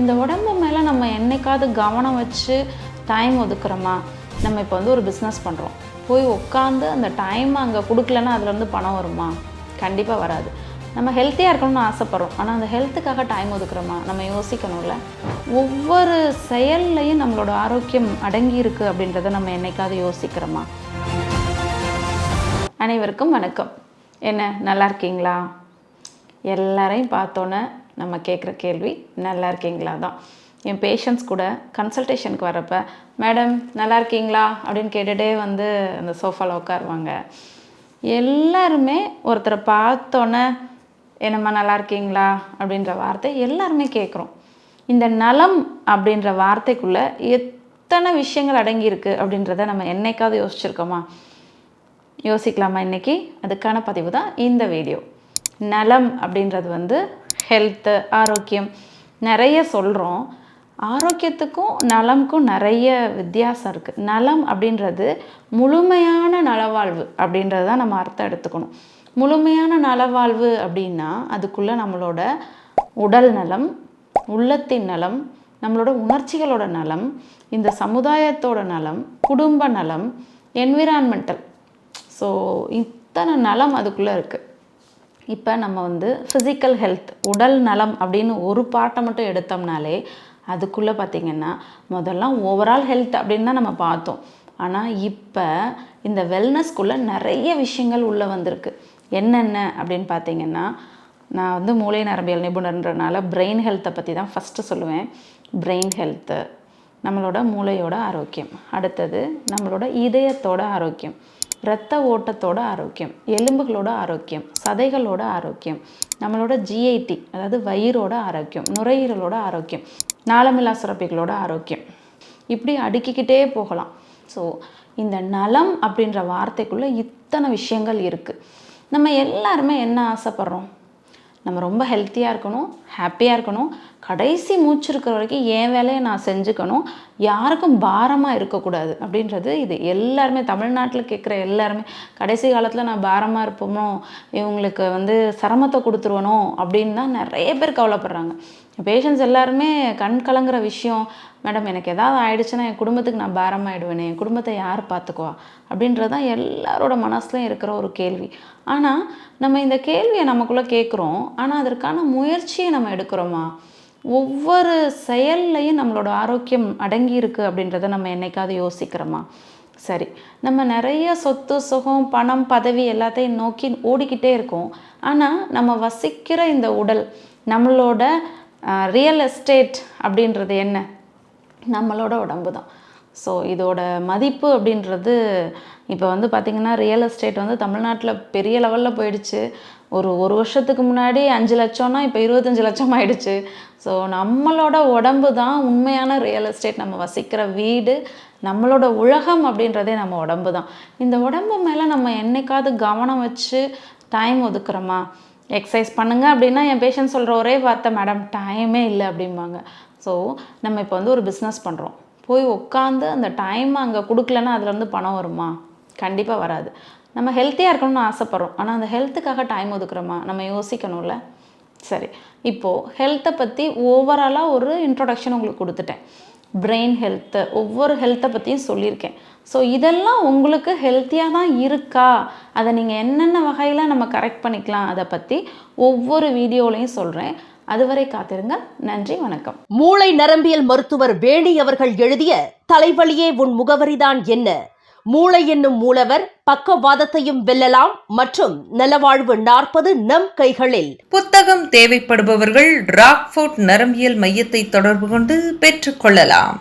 இந்த உடம்பு மேலே நம்ம என்னைக்காவது கவனம் வச்சு டைம் ஒதுக்குறோமா? நம்ம இப்போ வந்து ஒரு பிஸ்னஸ் பண்ணுறோம் போய் உட்காந்து அந்த டைம் அங்கே கொடுக்கலன்னா அதுலேருந்து பணம் வருமா? கண்டிப்பாக வராது. நம்ம ஹெல்த்தியாக இருக்கணும்னு ஆசைப்பட்றோம். ஆனால் அந்த ஹெல்த்துக்காக டைம் ஒதுக்குறோமா? நம்ம யோசிக்கணும்ல. ஒவ்வொரு செயல்லையும் நம்மளோட ஆரோக்கியம் அடங்கி இருக்குது அப்படின்றத நம்ம என்னைக்காவது யோசிக்கிறோமா? அனைவருக்கும் வணக்கம். என்ன நல்லா இருக்கீங்களா? எல்லாரையும் பார்த்தோன்னே நம்ம கேட்குற கேள்வி நல்லா இருக்கீங்களா? தான். என் பேஷண்ட்ஸ் கூட கன்சல்டேஷனுக்கு வரப்ப மேடம் நல்லா இருக்கீங்களா? அப்படின்னு கேட்டுகிட்டே வந்து அந்த சோஃபாவில் உட்காருவாங்க. எல்லாருமே ஒருத்தரை பார்த்தோன்னே என்னம்மா நல்லா இருக்கீங்களா? அப்படின்ற வார்த்தை எல்லாருமே கேட்குறோம் இந்த நலம் அப்படின்ற வார்த்தைக்குள்ளே எத்தனை விஷயங்கள் அடங்கியிருக்கு அப்படின்றத நம்ம என்னைக்காவது யோசிச்சிருக்கோமா? யோசிக்கலாமா இன்றைக்கி அதுக்கான பதிவு தான் இந்த வீடியோ. நலம் அப்படின்றது வந்து ஹெல்த்து ஆரோக்கியம் நிறைய சொல்கிறோம் ஆரோக்கியத்துக்கும் நலம்க்கும் நிறைய வித்தியாசம் இருக்குது நலம் அப்படின்றது முழுமையான நலவாழ்வு அப்படின்றது தான் நம்ம அர்த்தம் எடுத்துக்கணும். முழுமையான நலவாழ்வு அப்படின்னா அதுக்குள்ளே நம்மளோட உடல் நலம் உள்ளத்தின் நலம் நம்மளோட உணர்ச்சிகளோட நலம் இந்த சமுதாயத்தோட நலம் குடும்ப நலம் என்விரான்மெண்டல் ஸோ இத்தனை நலம் அதுக்குள்ளே இருக்குது இப்போ நம்ம வந்து ஃபிசிக்கல் ஹெல்த் உடல் நலம் அப்படின்னு ஒரு பாட்டை மட்டும் எடுத்தோம்னாலே அதுக்குள்ளே பார்த்திங்கன்னா முதல்லாம் ஓவரால் ஹெல்த் அப்படின்னு தான் நம்ம பார்த்தோம். ஆனால் இப்போ இந்த வெல்னஸ்க்குள்ளே நிறைய விஷயங்கள் உள்ளே வந்திருக்கு. என்னென்ன அப்படின்னு பார்த்தீங்கன்னா நான் வந்து மூளை நரம்பியல் நிபுணர்ன்றனால பிரெயின் ஹெல்த்தை பற்றி தான் ஃபஸ்ட்டு சொல்லுவேன். பிரெயின் ஹெல்த்து நம்மளோட மூளையோட ஆரோக்கியம். அடுத்தது நம்மளோட இதயத்தோட ஆரோக்கியம். இரத்த ஓட்டத்தோட ஆரோக்கியம் எலும்புகளோட ஆரோக்கியம் சதைகளோட ஆரோக்கியம் நம்மளோட ஜிஐடி அதாவது வயிறோட ஆரோக்கியம் நுரையீரலோட ஆரோக்கியம் நாளமில்லா சுரப்பிகளோட ஆரோக்கியம். இப்படி அடுக்கிக்கிட்டே போகலாம். ஸோ இந்த நலம் அப்படின்ற வார்த்தைக்குள்ளே இத்தனை விஷயங்கள் இருக்குது நம்ம எல்லாருமே என்ன ஆசைப்படுறோம்? நம்ம ரொம்ப ஹெல்த்தியாக இருக்கணும் ஹாப்பியாக இருக்கணும் கடைசி மூச்சு இருக்கிற வரைக்கும் என் வேலையை நான் செஞ்சுக்கணும். யாருக்கும் பாரமாக இருக்கக்கூடாது அப்படின்றது இது. எல்லாருமே தமிழ்நாட்டில் கேட்குற எல்லாருமே கடைசி காலத்தில் நான் பாரமாக இருப்போமோ இவங்களுக்கு வந்து சிரமத்தை கொடுத்துருவனோ அப்படின்னு தான் நிறைய பேர் கவலைப்படுறாங்க. பேஷண்ட்ஸ் எல்லாருமே கண் கலங்குற விஷயம் மேடம் எனக்கு எதாவது ஆயிடுச்சுன்னா என் குடும்பத்துக்கு நான் பாரமாயிடுவேனே என் குடும்பத்தை யார் பார்த்துக்குவா? அப்படின்றது தான் எல்லாரோட மனசுலையும் இருக்கிற ஒரு கேள்வி. ஆனால் நம்ம இந்த கேள்வியை நமக்குள்ளே கேட்குறோம். ஆனால் அதற்கான முயற்சியை நம்ம எடுக்கிறோமா? ஒவ்வொரு செயல்லையும் நம்மளோட ஆரோக்கியம் அடங்கியிருக்கு அப்படின்றத நம்ம என்னைக்காவது யோசிக்கிறோமா? சரி நம்ம நிறைய சொத்து சுகம் பணம் பதவி எல்லாத்தையும் நோக்கி ஓடிக்கிட்டே இருக்கோம். ஆனால் நம்ம வசிக்கிற இந்த உடல் நம்மளோட ரியல் எஸ்டேட் அப்படின்றது என்ன? நம்மளோட உடம்பு தான் ஸோ இதோட மதிப்பு அப்படின்றது இப்போ வந்து பார்த்திங்கன்னா ரியல் எஸ்டேட் வந்து தமிழ்நாட்டில் பெரிய லெவலில் போயிடுச்சு. ஒரு ஒரு வருஷத்துக்கு முன்னாடி அஞ்சு லட்சம்னா இப்போ இருபத்தஞ்சி லட்சம் ஆயிடுச்சு. ஸோ நம்மளோட உடம்பு தான் உண்மையான ரியல் எஸ்டேட் நம்ம வசிக்கிற வீடு நம்மளோட உலகம் அப்படின்றதே நம்ம உடம்பு தான். இந்த உடம்பு மேலே நம்ம என்னைக்காவது கவனம் வச்சு டைம் ஒதுக்குறோமா? எக்ஸசைஸ் பண்ணுங்கள் அப்படின்னா என் பேஷண்ட் சொல்கிற ஒரே வார்த்தை மேடம் டைமே இல்லை அப்படிம்பாங்க. ஸோ நம்ம இப்போ வந்து ஒரு பிஸ்னஸ் பண்ணுறோம் போய் உட்காந்து அந்த டைம் அங்கே கொடுக்கலன்னா அதுலேருந்து பணம் வருமா? கண்டிப்பாக வராது. நம்ம ஹெல்த்தியாக இருக்கணும்னு ஆசைப்பட்றோம். ஆனால் அந்த ஹெல்த்துக்காக டைம் ஒதுக்குறோமா? நம்ம யோசிக்கணும்ல. சரி. இப்போது ஹெல்த்தை பற்றி ஓவராலாக ஒரு இன்ட்ரொடக்ஷன் உங்களுக்கு கொடுத்துட்டேன். பிரெயின் ஹெல்த்து ஒவ்வொரு ஹெல்த்தை பற்றியும் சொல்லியிருக்கேன். ஸோ இதெல்லாம் உங்களுக்கு ஹெல்த்தியாக தான் இருக்கா? அதை நீங்கள் என்னென்ன வகையில் நம்ம கரெக்ட் பண்ணிக்கலாம்? அதை பற்றி ஒவ்வொரு வீடியோலையும் சொல்கிறேன் அதுவரை காத்திருங்க நன்றி வணக்கம். மூளை நரம்பியல் மருத்துவர் வேணி அவர்கள் எழுதிய தலைவலியே உன் முகவரிதான் என்ன? மூளை என்னும் மூலவர் பக்கவாதத்தையும் வெல்லலாம் மற்றும் நலவாழ்வு நாற்பது நம் கைகளில். புத்தகம் தேவைப்படுபவர்கள் ராக்ஃபோர்ட் நரம்பியல் மையத்தை தொடர்பு கொண்டு பெற்றுக்கொள்ளலாம்